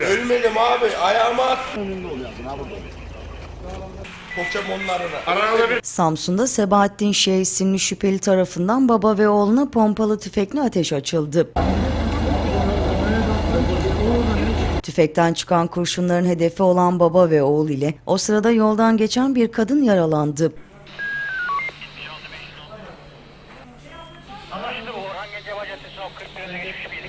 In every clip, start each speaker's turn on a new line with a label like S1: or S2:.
S1: Ölmedim abi. Ayağıma at.
S2: Samsun'da Sebahattin Şeyh isimli şüpheli tarafından baba ve oğluna pompalı tüfekle ateş açıldı. Tüfekten çıkan kurşunların hedefi olan baba ve oğul ile o sırada yoldan geçen bir kadın yaralandı.
S3: Anlaşıldı bu Orhan Gencebay Caddesi o 41'e geçmiş bir.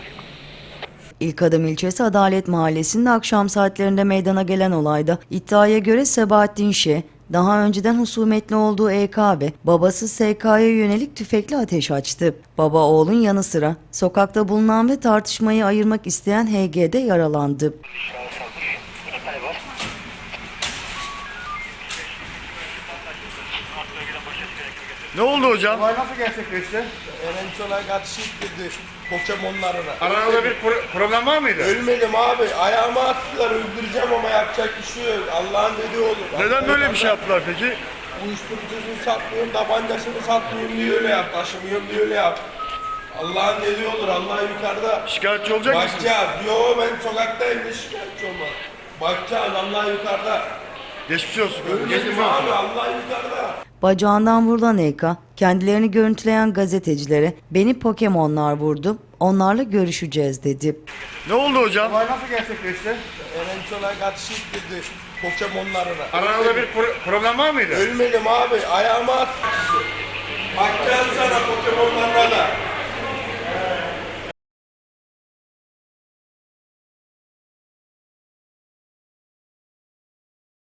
S2: İlk Adım ilçesi Adalet Mahallesi'nde akşam saatlerinde meydana gelen olayda iddiaya göre Sebahattin Şe, daha önceden husumetli olduğu EK ve babası SK'ya yönelik tüfekli ateş açtı. Baba oğlun yanı sıra sokakta bulunan ve tartışmayı ayırmak isteyen HG'de yaralandı.
S4: Ne oldu hocam?
S1: Olay nasıl gerçekleşti? Eren Çolak ateş ettirdi Pokemonlarını.
S4: Arada bir pro- problem var mıydı?
S1: Ölmedim abi. Ayağıma attılar. Öldüreceğim ama yapacak bir şey yok. Allah'ın dediği olur.
S4: Neden böyle bir şey yaptılar peki?
S1: Uyuşturucusunu satmıyorum, tabancasını satmıyorum diye öyle yap. Taşımıyorum diye öyle yap. Allah'ın dediği olur. Allah yukarıda.
S4: Şikayetçi olacak mısın?
S1: Bakacağız. Yo ben sokaktayım. Ne şikayetçi olmaz. Bakacağız. Allah yukarıda.
S4: Geçmiş olsun.
S1: Ölmedim
S4: Geçmiş
S1: abi. Allah.
S2: Bacağından vurulan EK, kendilerini görüntüleyen gazetecilere beni Pokemonlar vurdu, onlarla görüşeceğiz dedi.
S4: Ne oldu hocam?
S1: Olay nasıl gerçekleşti? Eren Çolak ateş ettirdi Pokemonlarını.
S4: Arada bir pro- problem var mıydı?
S1: Ölmedim abi. Ayağıma at.